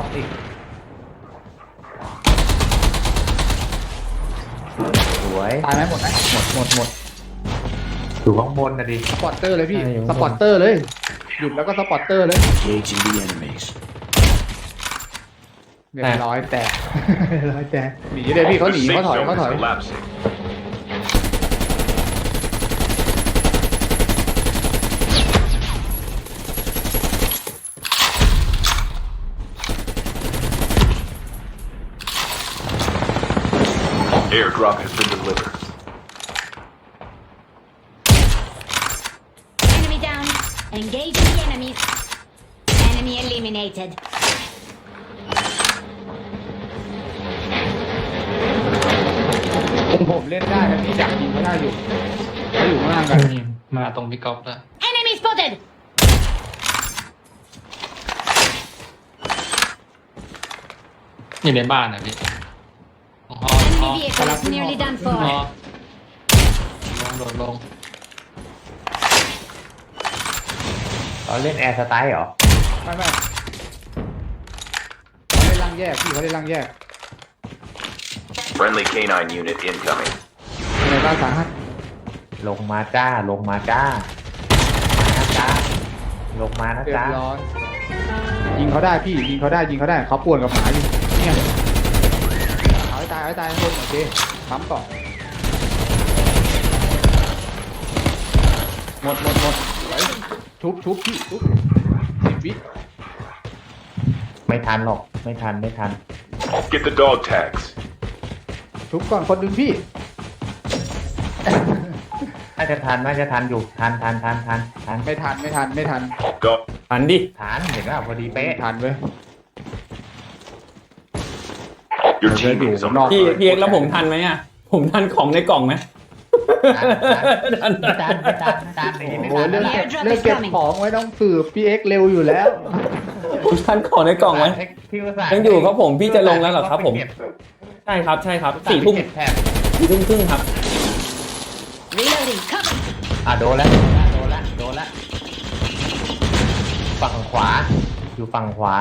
ป๊อปอีกสวยตายไหมหมดไหมหมดหมดหมดอยู่ข้างบนนะดิสปอร์เตอร์เลยพี่ใช่อยู่สปอร์เตอร์เลย หยุดแล้วก็สปอร์เตอร์เลย Engaging the enemies. เรียบร้อยแตกเรียบร้อยแตกหนีเลยพี่เขาหนี The เขา safe ถอย zone เขาถอย is collapsing. Airdrop has been delivered. Enemy down. Engaging the enemy. Enemy eliminated. ผมผมเล่นได้นะพี่อยากยิงเขาได้อยู่เขาอยู่ข้างล่างกันนี่มาตรงพี่ก๊อฟแล้ว Enemy spotted. อยู่ในบ้านนะพี่ของ ฮอฮอ Enemy vehicle is nearly done ฮอ for. ลงโดดลงเราเล่นแอร์สไตล์เหรอ ไม่ไม่เขาเล่นล่างแยกพี่เขาเล่นล่างแยก Friendly canine unit incoming. ในบ้านสาหัสลงมาจ้า ลงมาจ้ามานะจ้า ลงมานะเรียจ้าบร้อยยิงเขาได้พี่ยิงเขาได้ยิงเขาได้เขาป่วนกับหมาอยู่เนี่ยเอาให้ตายเอาให้ตายคนโอเคปั๊มต่อหมดหมดหมดสวยชุบชุบพี่ชุบสิบวิไม่ทันหรอก ไม่ทันไม่ทัน Get the dog tags. ชุบก่อนคนหนึ่งพี่ น่าจะทันน่าจะทันอยู่ทันทันทันทันทันไม่ทันไม่ทันไม่ทัน Go. ทันดิทันเห็นว่าพอดีเป๊ะ ไม่ทันเว้ย Your Okay, team is dude, under no. พี่ threat. พี่เอกแล้วผมทันไหมอะ ผมทันของในกล่องไหมทันทันไม่ทันไม่ทันไม่ทันอย่างนี้ไม่โอ้ทันเรื่องแล้วเก็บ Airdrop เรื่อง is เก็บ coming ของไว้ต้องสืบพี่เอ็กเร็วอยู่แล้ว ผมทันของในกล่องไหมพี่อุตส่าห์ยังอยู่ครับผมพี่จะลงแล้วเหรอครับ ผมใช่ครับใช่ครับสี่ทุ่มเก็บแถบสี่ทุ่มครึ่งครับ Reloading. Cover. อะโดนแล้วโดนแล้วโดนแล้วฝั่งขวา อยู่ฝั่งขวา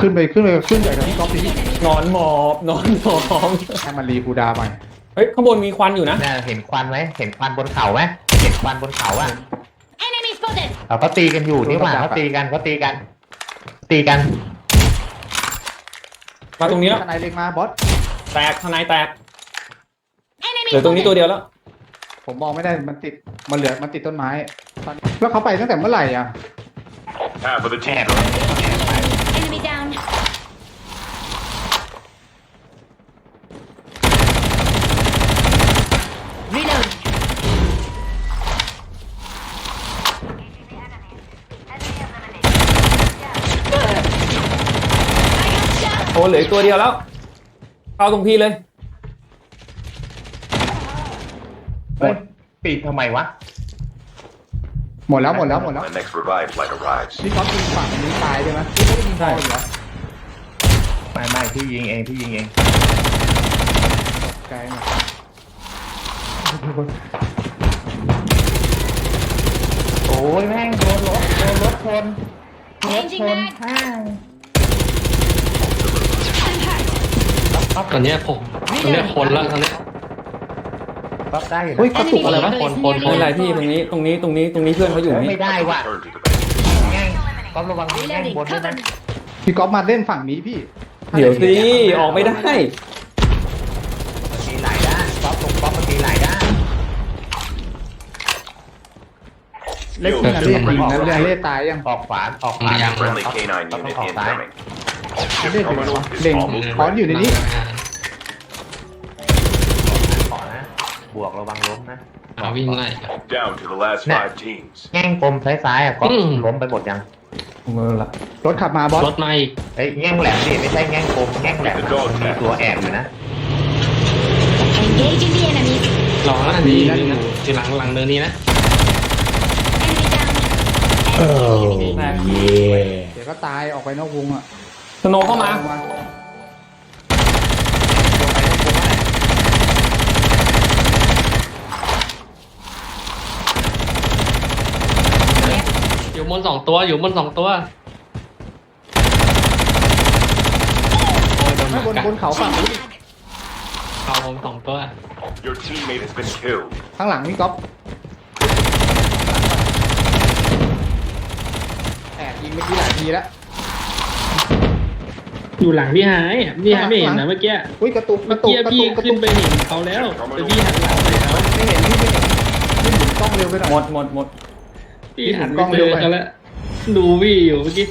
ขึ้นไปขึ้นไปขึ้นใหญ่กับพี่ก๊อฟดิพี่นอนหมอบนอนหมอบให้มันรีคูลดาวน์ใหม่เฮ้ยข้างบนมีควันอยู่นะน่าเห็นควันไหมเห็นควันบนเขาไหมเห็นควันบนเขาอะ Enemy spotted. เขาก็ตีกันอยู่นี่หว่าเขาตีกันเขาตีกัน ตีกันมาตรงนี้แล้วทนายเล็งมาบอสแตกทนายแตก Enemy เหลือตรงนี้ตัว spotted. เดียวแล้ว ผมมองไม่ได้มันติดมันเหลือมันติดต้นไม้ตอนนี้แล้วเขาไปตั้งแต่เมื่อไหร่อะ Half of the team. แอบแอบไป Enemy down. 'Reload. โอ้เหลืออีกตัวเดียวแล้วเข้าตรงพี่เลยเฮ้ยปีกทำไมวะ หมดแล้วหมดแล้วหมดแล้ว The next revive flight arrives. พี่ก๊อฟยิงฝั่งนี้ตายใช่ไหมพี่ไม่ได้ยิงพออยู่เหรอไม่ไม่พี่ยิงเองพี่ยิงเอง ไกลหน่อยโอ้ยแม่งโดนรถโดนรถชนรถ Changing ชน mag. ข้าง hurt. ตอนเนี้ยผมตอนเนี้ยคนละตอนเนี้ย ปั๊บได้อยู่นะเฮ้ยกระตุกอะไรวะคนคนไม่เป็นไรพี่ตรงนี้ตรงนี้ตรงนี้ตรงนี้เพื่อนเขาอยู่นี่ไม่ได้ว่ะ Return to the base. แง่งก๊อฟระวังแง่ง Reloading. บนด้วยนะ Cover. พี่ก๊อฟมาเล่นฝั่งนี้พี่เดี๋ยวสิออกไม่ได้ มันมีหลายด้านก๊อฟลงก๊อฟมันมีหลายด้านเล่นนาเล่ยิงนะนาเล่ตายยังออกขวาออกขวา Friendly canine ต้อง unit ออกซ้าย incoming. เล่น Ship อยู่ไหน terminal วะ is เล็ง almost คอนอยู่ในนี้ขอนะ บวกระวังล้มนะเอาวิ่งไล่ down to the last Nah. five teams. แง่งกลมซ้ายๆอะก๊อฟอืม ล้มไปหมดยังรถขับมาบอสรถมาอีกเฮ้ยแง่งแหลมดิไม่ใช่แง่งกลมแง่งแหลมอะมันมีตัวแอบอยู่นะ Engaging the enemy. รอแล้วดีนะทีหลังหลังเดินนี้นะ Enemy down. แตกเดี๋ยวก็ตายออกไปนอกวงอะ สโนว์เข้ามา อยู่บนสองตัวอยู่บนสองตัวนบนเขาฝั่งนู้น Changing mag. เขาผมสองตัว Your teammate has been killed. ข้างหลังนี่ก๊อฟแอบยิงเมื่อกี้หลายทีแล้ว อยู่หลังพี่หายอะพี่หายไม่เห็นนะเมื่อกี้ อุ้ยกระตุกกเมื่ระอตุกกี้กระพี่ตุกกระขึ้ตุนกไปเห็นเขาแล้วแต่พี่หันหลังไปเขาไม่เห็นพี่ไม่เห็นพี่หมุนกล้องเร็วไปหน่อย หมดหมดหมด พี่หันไปเจอเขาแล้วดูวี่อยู่เมื่อกี้